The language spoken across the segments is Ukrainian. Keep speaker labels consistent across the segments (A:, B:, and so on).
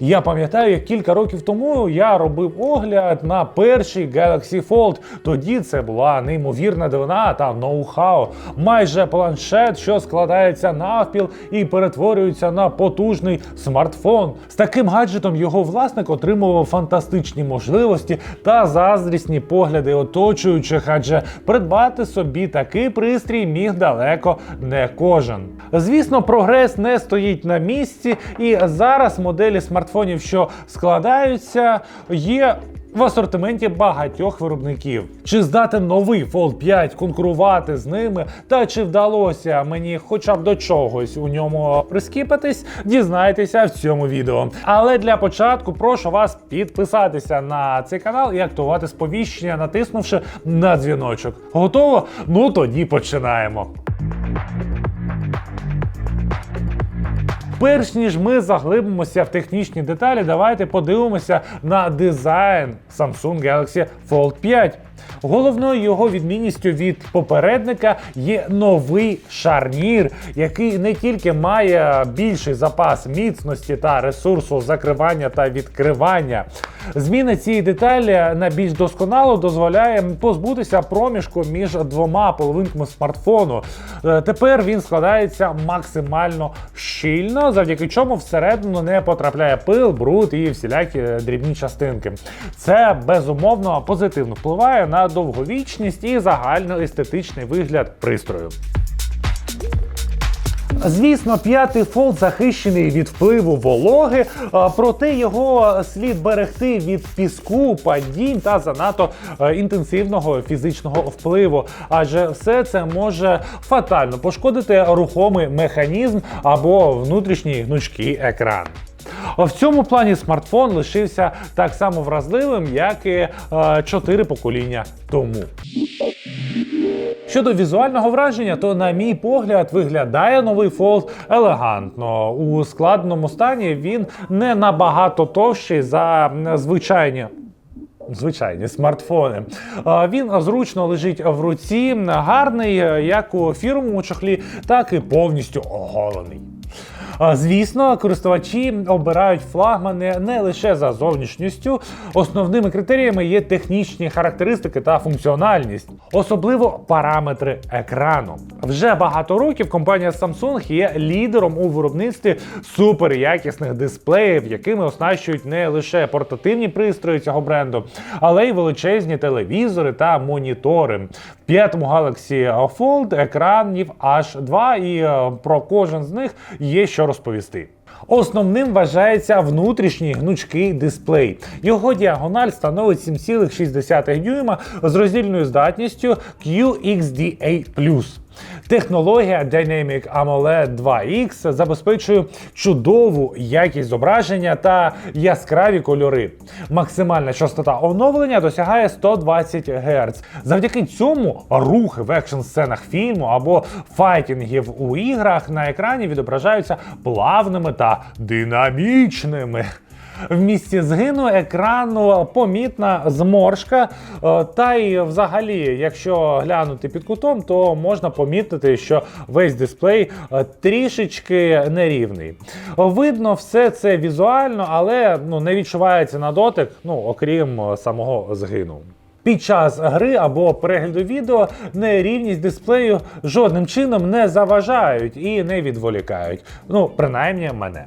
A: Я пам'ятаю, як кілька років тому я робив огляд на перший Galaxy Fold. Тоді це була неймовірна дивина та ноу-хау. Майже планшет, що складається навпіл і перетворюється на потужний смартфон. З таким гаджетом його власник отримував фантастичні можливості та заздрісні погляди оточуючих, адже придбати собі такий пристрій міг далеко не кожен. Звісно, прогрес не стоїть на місці, і зараз моделі смартфонів, що складаються, є. В асортименті багатьох виробників. Чи здатен новий Fold 5 конкурувати з ними, та чи вдалося мені хоча б до чогось у ньому прискіпатись, дізнайтеся в цьому відео. Але для початку прошу вас підписатися на цей канал і актувати сповіщення, натиснувши на дзвіночок. Готово? Ну тоді починаємо. Перш ніж ми заглибимося в технічні деталі, давайте подивимося на дизайн Samsung Galaxy Fold 5. Головною його відмінністю від попередника є новий шарнір, який не тільки має більший запас міцності та ресурсу закривання та відкривання. Зміна цієї деталі на більш досконало дозволяє позбутися проміжку між двома половинками смартфону. Е, Тепер він складається максимально щільно, завдяки чому всередину не потрапляє пил, бруд і всілякі дрібні частинки. Це безумовно позитивно впливає на довговічність і загальноестетичний вигляд пристрою. Звісно, п'ятий фолд захищений від впливу вологи, проте його слід берегти від піску, падінь та занадто е, інтенсивного фізичного впливу, адже все це може фатально пошкодити рухомий механізм або внутрішній гнучкий екран. В цьому плані смартфон лишився так само вразливим, як і е, чотири покоління тому. Щодо візуального враження, то, на мій погляд, виглядає новий Fold елегантно. У складному стані він не набагато товщий за звичайні. Звичайні смартфони. Він зручно лежить в руці, гарний як у фірмовому чохлі, так і повністю оголений. Звісно, користувачі обирають флагмани не лише за зовнішністю. Основними критеріями є технічні характеристики та функціональність, особливо параметри екрану. Вже багато років компанія Samsung є лідером у виробництві суперякісних дисплеїв, якими оснащують не лише портативні пристрої цього бренду, але й величезні телевізори та монітори. В п'ятому Galaxy Fold екранів аж два, і е, про кожен з них є що розповісти. Основним вважається внутрішній гнучкий дисплей. Його діагональ становить 7,6 дюйма з роздільною здатністю QXDA+. Технологія Dynamic AMOLED 2X забезпечує чудову якість зображення та яскраві кольори. Максимальна частота оновлення досягає 120 Гц. Завдяки цьому рухи в екшн сценах фільму або файтінгів у іграх на екрані відображаються плавними та динамічними. В місці згину екрану помітна зморшка. е, Та й взагалі, якщо глянути під кутом, то можна помітити, що весь дисплей е, трішечки нерівний. Видно все це візуально, але ну, не відчувається на дотик, ну окрім е, самого згину. Під час гри або перегляду відео нерівність дисплею жодним чином не заважають і не відволікають. Ну, принаймні мене.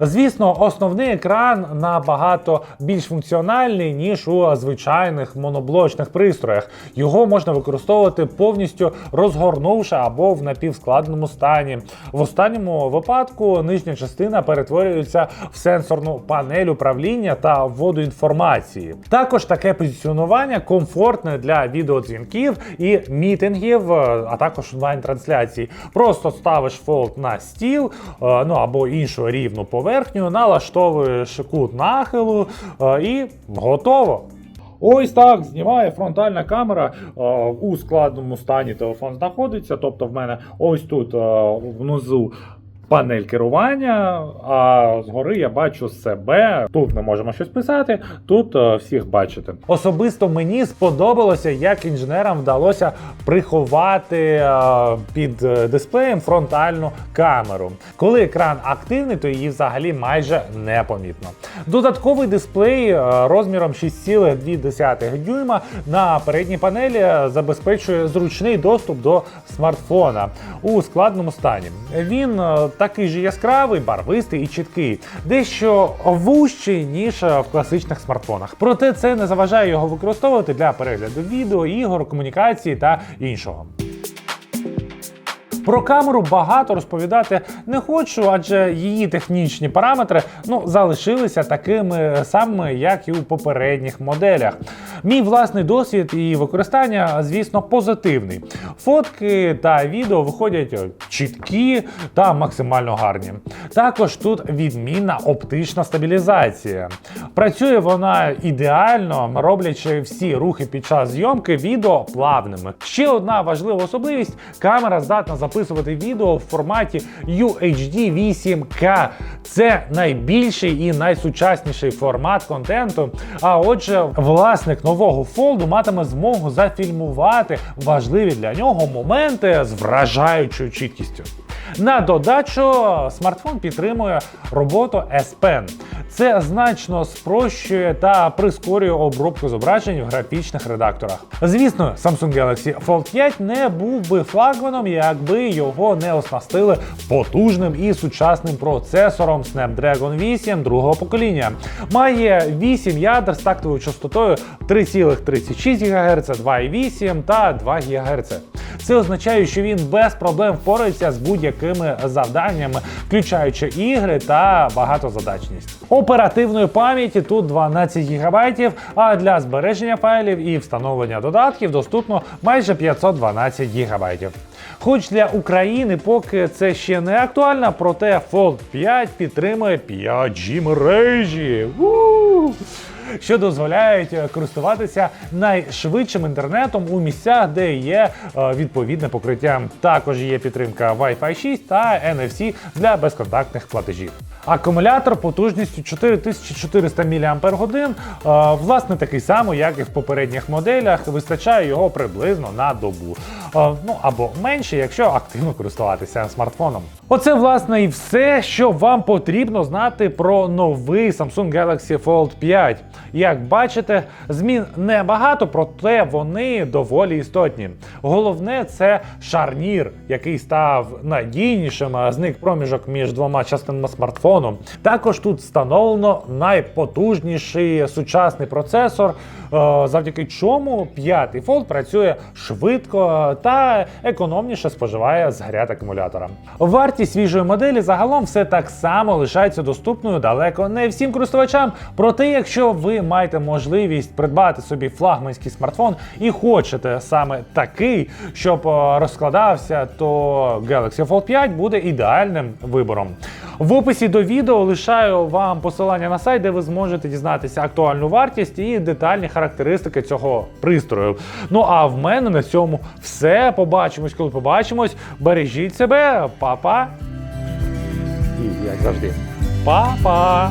A: Звісно, основний екран набагато більш функціональний, ніж у звичайних моноблочних пристроях. Його можна використовувати повністю розгорнувши або в напівскладеному стані. В останньому випадку нижня частина перетворюється в сенсорну панель управління та вводу інформації. Також таке позиціонування комфортне для відеодзвінків і мітингів, е, а також онлайн-трансляцій. Просто ставиш фолд на стіл, е, ну або іншу рівну поверхню, налаштовуєш кут нахилу е, і готово. Ось так знімає фронтальна камера е, у складному стані телефон знаходиться. Тобто в мене ось тут е, внизу панель керування, а згори я бачу себе. Тут ми можемо щось писати, тут е, всіх бачити. Особисто мені сподобалося, як інженерам вдалося приховати е, під е, дисплеєм фронтальну камеру. Коли екран активний, то її взагалі майже непомітно. Додатковий дисплей розміром 6,2 дюйма на передній панелі забезпечує зручний доступ до смартфона у складному стані. Він такий же яскравий, барвистий і чіткий, дещо вужчий, ніж е, в класичних смартфонах. Проте це не заважає його використовувати для перегляду відео, ігор, комунікації та іншого. Про камеру багато розповідати не хочу, адже її технічні параметри ну, залишилися такими самими, як і у попередніх моделях. Мій власний досвід і використання, звісно, позитивний. Фотки та відео виходять чіткі та максимально гарні. Також тут відмінна оптична стабілізація. Працює вона ідеально, роблячи всі рухи під час зйомки відео плавними. Ще одна важлива особливість: камера здатна записувати відео в форматі UHD 8K. Це найбільший і найсучасніший формат контенту. А отже, власник нового фолду матиме змогу зафільмувати важливі для нього моменти з вражаючою чіткістю. На додачу смартфон підтримує роботу S Pen. Це значно спрощує та прискорює обробку зображень в графічних редакторах. Звісно, Samsung Galaxy Fold 5 не був би флагманом, якби його не оснастили потужним і сучасним процесором Snapdragon 8 другого покоління. Має 8 ядер з тактовою частотою 3,36 ГГц, 2,8 та 2 ГГц. Це означає, що він без проблем впорається з будь-якими завданнями, включаючи ігри та багатозадачність. Оперативної пам'яті тут 12 ГБ, а для збереження файлів і встановлення додатків доступно майже 512 ГБ. Хоч для України поки це ще не актуально, проте Fold 5 підтримує 5G мережі. У! Що дозволяють е, користуватися найшвидшим інтернетом у місцях, де є е, відповідне покриття. Також є підтримка Wi-Fi 6 та NFC для безконтактних платежів. Акумулятор потужністю 4400 мАч, е, власне такий самий, як і в попередніх моделях. Вистачає його приблизно на добу. Ну або менше, якщо активно користуватися смартфоном. Оце власне і все, що вам потрібно знати про новий Samsung Galaxy Fold 5. Як бачите, змін небагато, проте вони доволі істотні. Головне це шарнір, який став надійнішим, а зник проміжок між двома частинами смартфону. Також тут встановлено найпотужніший сучасний процесор, е, завдяки чому п'ятий Fold працює швидко та економніше споживає згрят акумулятора. Вартість свіжої моделі загалом все так само лишається доступною далеко не всім користувачам. Проте, якщо ви маєте можливість придбати собі флагманський смартфон і хочете саме такий, щоб е, розкладався, то Galaxy Fold 5 буде ідеальним вибором. В описі до відео лишаю вам посилання на сайт, де ви зможете дізнатися актуальну вартість і детальні характеристики цього пристрою. Ну а в мене на цьому все. Побачимось, коли побачимось. Бережіть себе, па-па. І як завжди, па-па!